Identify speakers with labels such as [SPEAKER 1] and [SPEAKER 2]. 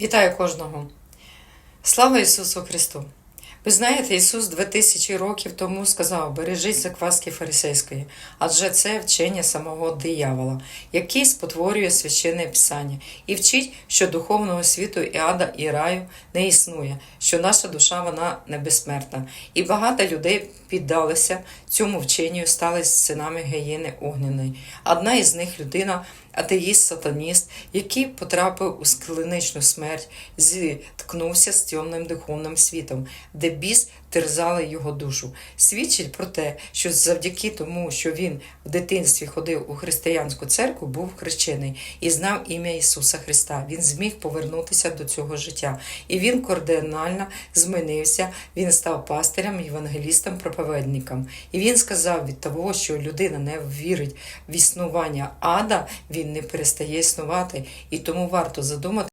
[SPEAKER 1] Вітаю кожного! Слава Ісусу Христу! Ви знаєте, Ісус 2000 років тому сказав: бережіть закваски фарисейської, адже це вчення самого диявола, який спотворює священне писання, і вчить, що духовного світу і ада і раю не існує, що наша душа вона не безсмертна. І багато людей піддалися цьому вченню, стали синами гієни огняної. Одна із них людина, атеїст, сатаніст, який потрапив у склиничну смерть, зіткнувся з темним духовним світом, де біс терзали його душу. Свідчить про те, що завдяки тому, що він в дитинстві ходив у християнську церкву, був хрещений і знав ім'я Ісуса Христа. Він зміг повернутися до цього життя. І він кардинально змінився. Він став пастирем, євангелістом, проповідником. І він сказав від того, що людина не вірить в існування ада, він не перестає існувати. І тому варто задумати.